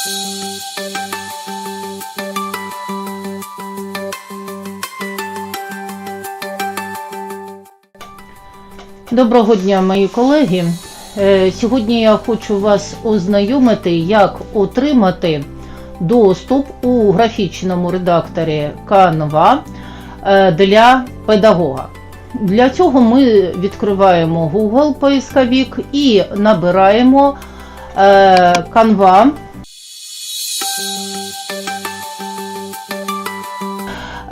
Доброго дня, мої колеги. Е, Сьогодні я хочу вас ознайомити, як отримати доступ у графічному редакторі Canva е, для педагога. Для цього ми відкриваємо Google поисковик і набираємо е, Canva.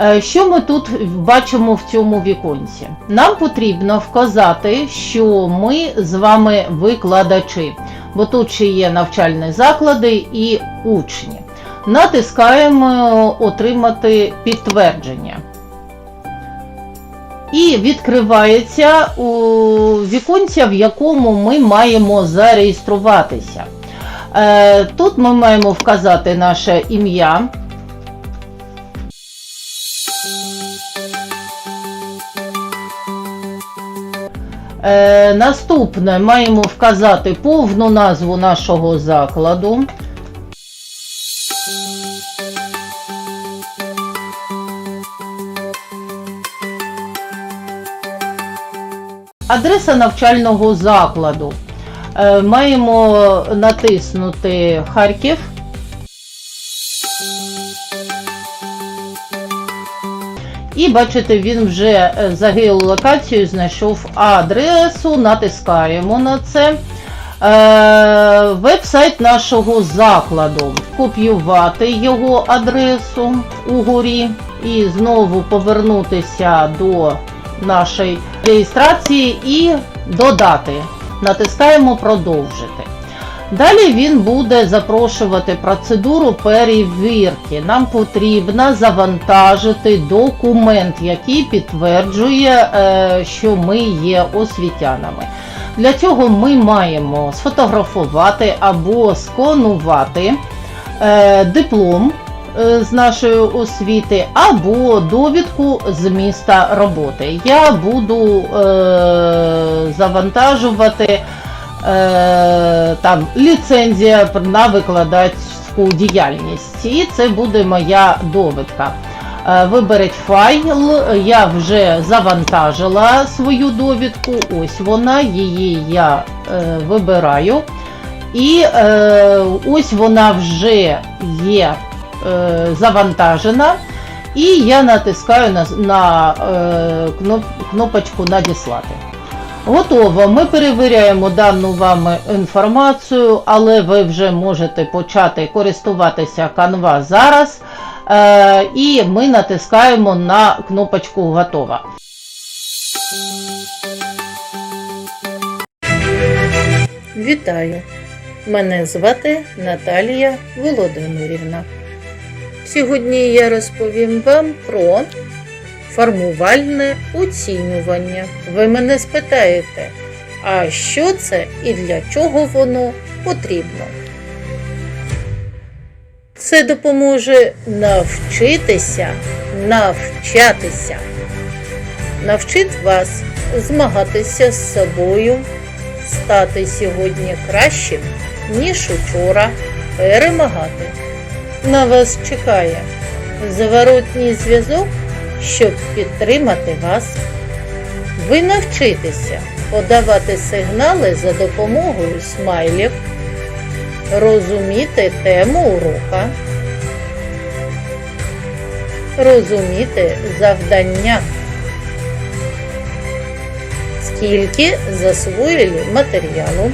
Е, Що ми тут бачимо в цьому віконці? Нам потрібно вказати, що ми з вами викладачі, бо тут ще є навчальні заклади і учні. Натискаємо Отримати підтвердження. І відкривається віконця, в якому ми маємо зареєструватися. Е, Тут ми маємо вказати наше ім'я. Е, наступне маємо вказати повну назву нашого закладу. Адреса навчального закладу. Е, маємо натиснути Харків. І бачите, він вже е, за геолокацією знайшов адресу, натискаємо на це. Е, веб-сайт нашого закладу. Копіювати його адресу угорі і знову повернутися до нашої реєстрації і додати. Натискаємо продовжити. Далі він буде запрошувати процедуру перевірки. Нам потрібно завантажити документ, який підтверджує, е, що ми є освітянами. Для цього ми маємо сфотографувати або сканувати е, диплом з нашої освіти або довідку з міста роботи. Я буду е, завантажувати е, там ліцензія на викладацьку діяльність. І це буде моя довідка. Е, Виберіть файл, я вже завантажила свою довідку, ось вона, її я е, вибираю. І е, ось вона вже є е, завантажена. І я натискаю на, на е, кноп, кнопочку Надіслати. Готово. Ми перевіряємо дану вам інформацію, але ви вже можете почати користуватися Canva зараз. Е, і ми натискаємо на кнопочку Готова. Вітаю! Мене звати Наталія Володимирівна. Сьогодні я розповім вам про формувальне оцінювання. Ви мене спитаєте, а що це і для чого воно потрібно? Це допоможе навчитися навчатися. Навчить вас змагатися з собою, стати сьогодні кращим, ніж учора, перемагати. На вас чекає заворотній зв'язок, щоб підтримати вас. Ви навчитеся подавати сигнали за допомогою смайлів, розуміти тему урока, розуміти завдання, скільки засвоїли матеріалу,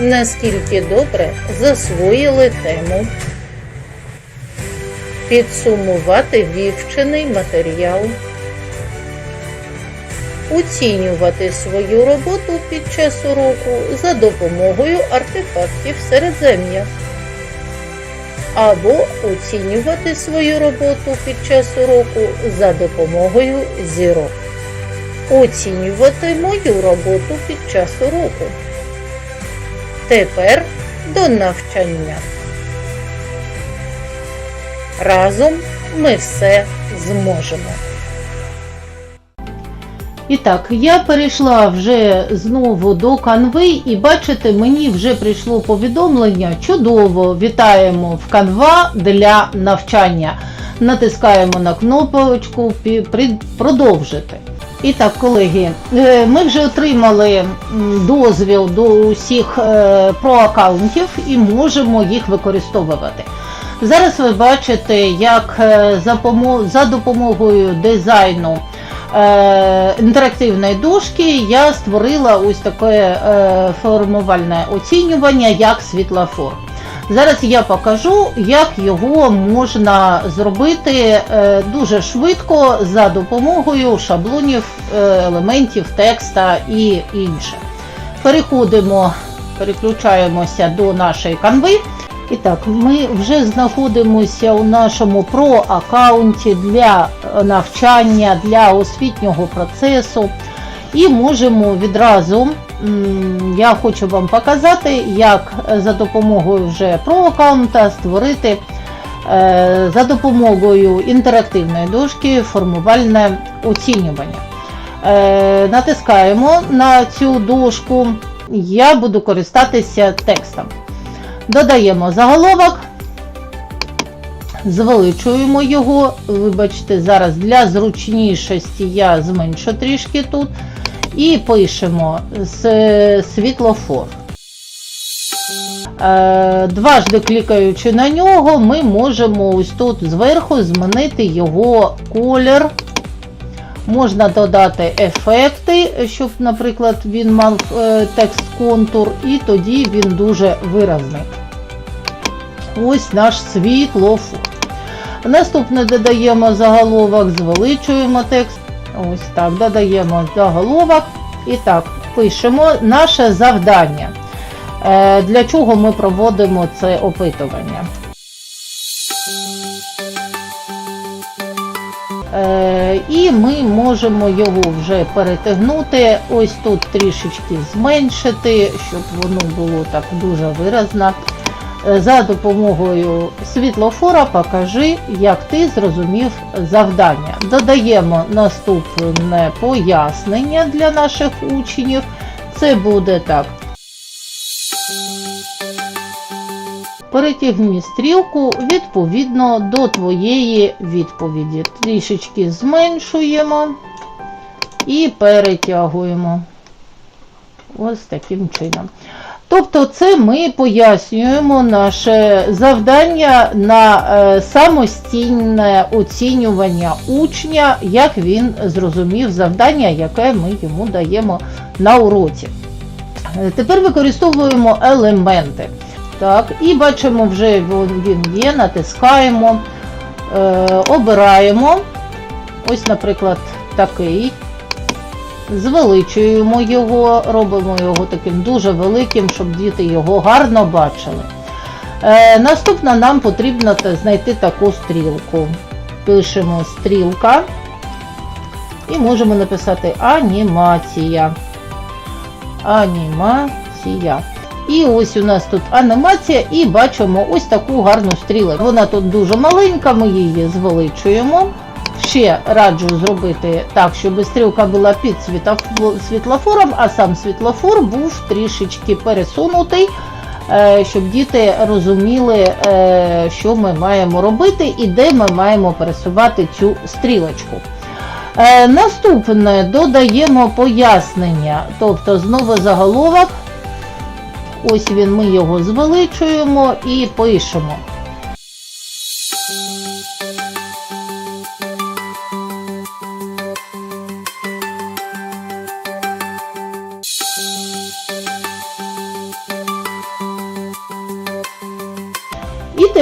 наскільки добре засвоїли тему, підсумувати вивчений матеріал, оцінювати свою роботу під час уроку за допомогою артефактів середзем'я, або оцінювати свою роботу під час уроку за допомогою зірок. Оцінювати мою роботу під час уроку. Тепер до навчання. Разом ми все зможемо. І так, я перейшла вже знову до канви, і бачите, мені вже прийшло повідомлення. Чудово! Вітаємо в канва для навчання. Натискаємо на кнопочку «Пі- продовжити. І так, колеги, е, ми вже отримали дозвіл до усіх е, про аккаунтів і можемо їх використовувати. Зараз ви бачите, як е, за допомогою дизайну інтерактивної дошки я створила ось таке формувальне оцінювання як світлофор. Зараз я покажу, як його можна зробити е, дуже швидко за допомогою шаблонів, е, елементів, текста і інше. Переходимо, переключаємося до нашої канви. І так, ми вже знаходимося у нашому про-аккаунті для е, навчання, для освітнього процесу. І можемо відразу, я хочу вам показати, як за допомогою вже про-аккаунта створити е, за допомогою інтерактивної дошки формувальне оцінювання. Е, Натискаємо на цю дошку. Я буду користатися текстом. Додаємо заголовок, звеличуємо його. Вибачте, зараз для зручнішості я зменшу трішки тут. І пишемо с- світлофор. Е, Дважди клікаючи на нього, ми можемо ось тут зверху змінити його колір. Можна додати ефекти, щоб, наприклад, він мав е, текст-контур, і тоді він дуже виразний. Ось наш світлофор. Наступне додаємо заголовок, звеличуємо текст. Ось так, додаємо заголовок. І так, пишемо наше завдання. Е, Для чого ми проводимо це опитування? Е, І ми можемо його вже перетягнути, ось тут трішечки зменшити, щоб воно було так дуже виразно. Е, За допомогою світлофора покажи, як ти зрозумів завдання. Додаємо наступне пояснення для наших учнів. Це буде так. Перетягни стрілку відповідно до твоєї відповіді. Трішечки зменшуємо і перетягуємо. Ось таким чином. Тобто, це ми пояснюємо наше завдання на е, самостійне оцінювання учня, як він зрозумів завдання, яке ми йому даємо на уроці. Е, Тепер використовуємо елементи. Так, і бачимо, вже він є, натискаємо, е, обираємо. Ось, наприклад, такий. Звеличуємо його, робимо його таким дуже великим, щоб діти його гарно бачили. Е, наступно нам потрібно знайти таку стрілку. Пишемо стрілка і можемо написати анімація. Анімація. І ось у нас тут анімація, і бачимо ось таку гарну стрілку. Вона тут дуже маленька, ми її звеличуємо. Ще раджу зробити так, щоб стрілка була під світлофором, а сам світлофор був трішечки пересунутий, е, щоб діти розуміли, е, що ми маємо робити і де ми маємо пересувати цю стрілочку. Е, Наступне додаємо пояснення, тобто знову заголовок. Ось він, ми його звеличуємо і пишемо.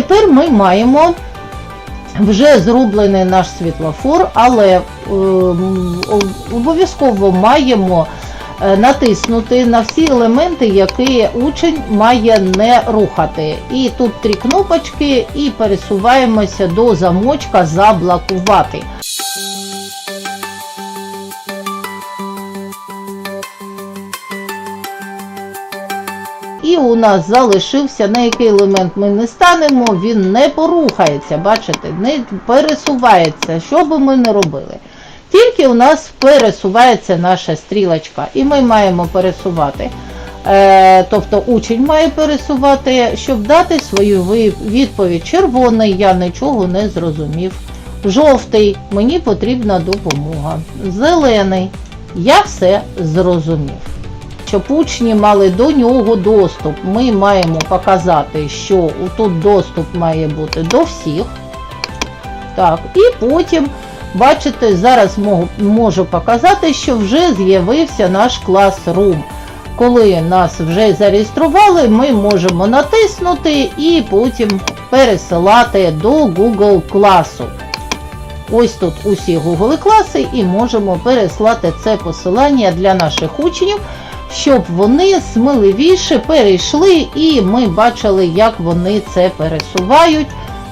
Тепер ми маємо вже зроблений наш світлофор, але е, обов'язково маємо е, натиснути на всі елементи, які учень має не рухати. І тут три кнопочки, і пересуваємося до замочка заблокувати. У нас залишився, на який елемент ми не станемо, він не порухається, бачите, не пересувається, що би ми не робили. Тільки у нас пересувається наша стрілочка, і ми маємо пересувати. Е, тобто учень має пересувати, щоб дати свою відповідь. Червоний, я нічого не зрозумів. Жовтий, мені потрібна допомога. Зелений, я все зрозумів. Щоб учні мали до нього доступ, ми маємо показати, що тут доступ має бути до всіх. Так, і потім, бачите, зараз можу, показати, що вже з'явився наш класрум. Коли нас вже зареєстрували, ми можемо натиснути і потім пересилати до Google класу. Ось тут усі Google класи і можемо переслати це посилання для наших учнів, щоб вони сміливіше перейшли і ми бачили, як вони це пересувають,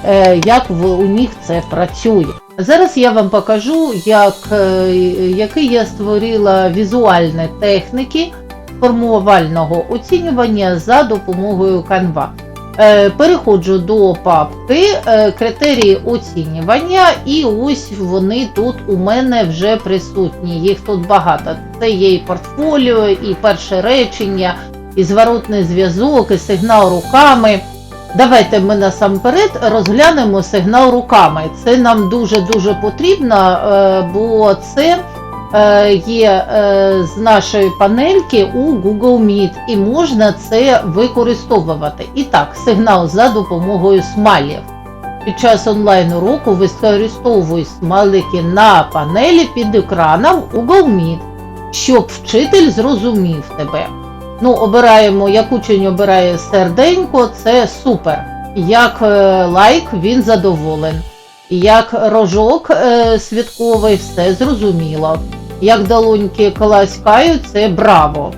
е, як у них це працює. Зараз я вам покажу, як, е, який я створила візуальні техніки формувального оцінювання за допомогою Canva. Е, Переходжу до папки е, критерії оцінювання, і ось вони тут у мене вже присутні. Їх тут багато. Це є і портфоліо, і перше речення, і зворотний зв'язок, і сигнал руками. Давайте ми насамперед розглянемо сигнал руками. Це нам дуже-дуже потрібно, е, бо це є е, з нашої панельки у Google Meet, і можна це використовувати. І так, сигнал за допомогою смайлів. Під час онлайн уроку використовуй смайлики на панелі під екраном Google Meet, щоб вчитель зрозумів тебе. Ну, обираємо, як учень обирає серденько, це супер. Як е, лайк, він задоволен. Як рожок е, святковий, все зрозуміло. Як долоньки колоскають, це браво.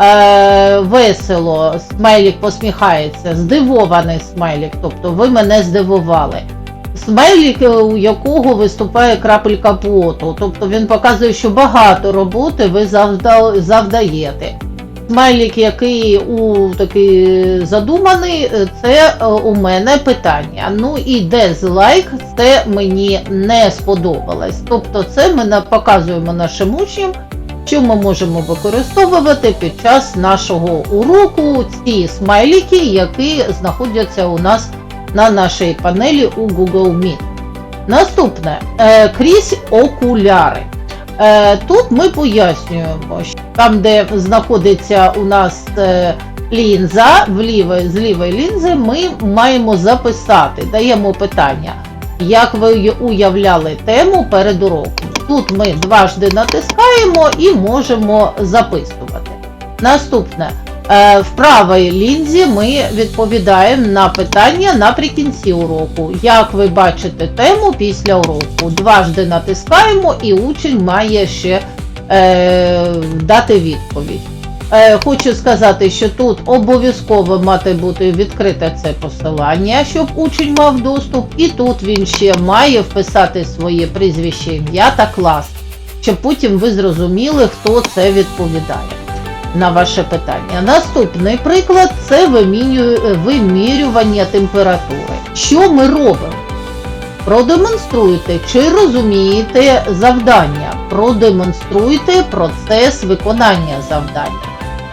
Е, весело, смайлік посміхається, здивований смайлік, тобто ви мене здивували. Смайлік, е, у якого виступає крапелька поту, тобто він показує, що багато роботи ви завда- завдаєте. Смайлік, який у такий задуманий, е, це е, у мене питання. Ну і дезлайк, це мені не сподобалось. Тобто, це ми показуємо нашим учням, що ми можемо використовувати під час нашого уроку ці смайліки, які знаходяться у нас на нашій панелі у Google Meet. Наступне е, крізь окуляри. Е, Тут ми пояснюємо, що там, де знаходиться у нас е, лінза, в лівої, з лівої лінзи, ми маємо записати, даємо питання, як ви уявляли тему перед уроком. Тут ми дважди натискаємо і можемо записувати. Наступне. Е, В правій лінзі ми відповідаємо на питання наприкінці уроку. Як ви бачите тему після уроку? Дважди натискаємо і учень має ще е, дати відповідь. Е, хочу сказати, що тут обов'язково мати бути відкрите це посилання, щоб учень мав доступ, і тут він ще має вписати своє прізвище, ім'я та клас, щоб потім ви зрозуміли, хто це відповідає на ваше питання. Наступний приклад це вимірювання температури. Що ми робимо? Продемонструйте, чи розумієте завдання. Продемонструйте процес виконання завдання.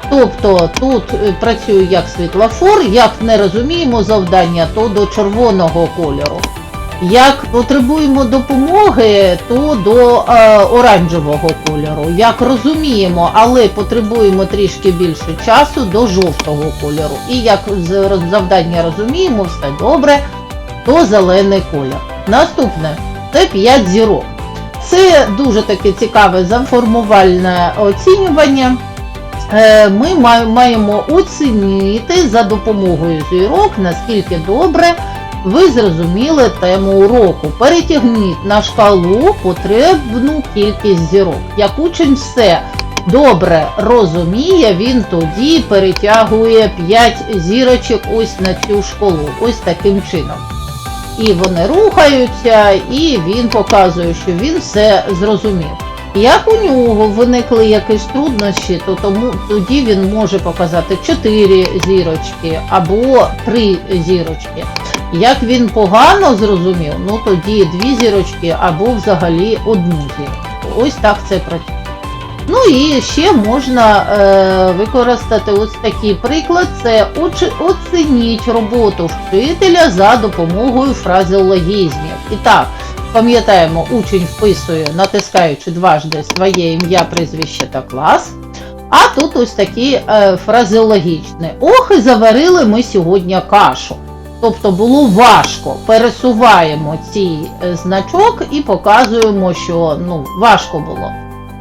Тобто тут е, працює як світлофор, як не розуміємо завдання, то до червоного кольору. Як потребуємо допомоги, то до е, оранжевого кольору. Як розуміємо, але потребуємо трішки більше часу до жовтого кольору. І як завдання розуміємо, все добре, то зелений колір. Наступне це 5 зірок. Це дуже таке цікаве заформувальне оцінювання. Е, Ми маємо оцінити за допомогою зірок, наскільки добре ви зрозуміли тему уроку. Перетягніть на шкалу потрібну кількість зірок. Як учень все добре розуміє, він тоді перетягує 5 зірочок ось на цю шкалу, ось таким чином. І вони рухаються, і він показує, що він все зрозумів. Як у нього виникли якісь труднощі, то тому тоді він може показати 4 зірочки або 3 зірочки. Як він погано зрозумів, ну тоді дві зірочки або взагалі одну зірочку. ось так це працює. Ну і ще можна е, використати ось такий приклад: це оцініть роботу вчителя за допомогою фразеологізмів. І так, пам'ятаємо, учень вписує, натискаючи дважди своє ім'я, прізвище та клас. А тут ось такі е, фразеологічні. Ох, і заварили ми сьогодні кашу. Тобто було важко. Пересуваємо цей е, значок і показуємо, що ну, важко було.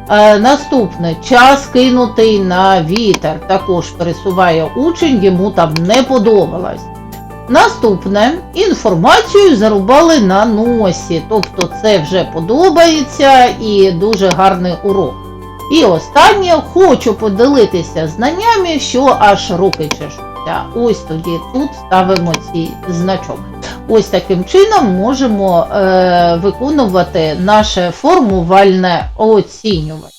Е, наступне час кинутий на вітер. Також пересуває учень, йому там не подобалось. Наступне інформацію зарубали на носі, тобто це вже подобається і дуже гарний урок. І останнє хочу поділитися знаннями, що аж руки чешуться. Ось тоді тут ставимо цей значок. Ось таким чином можемо е, виконувати наше формувальне оцінювання.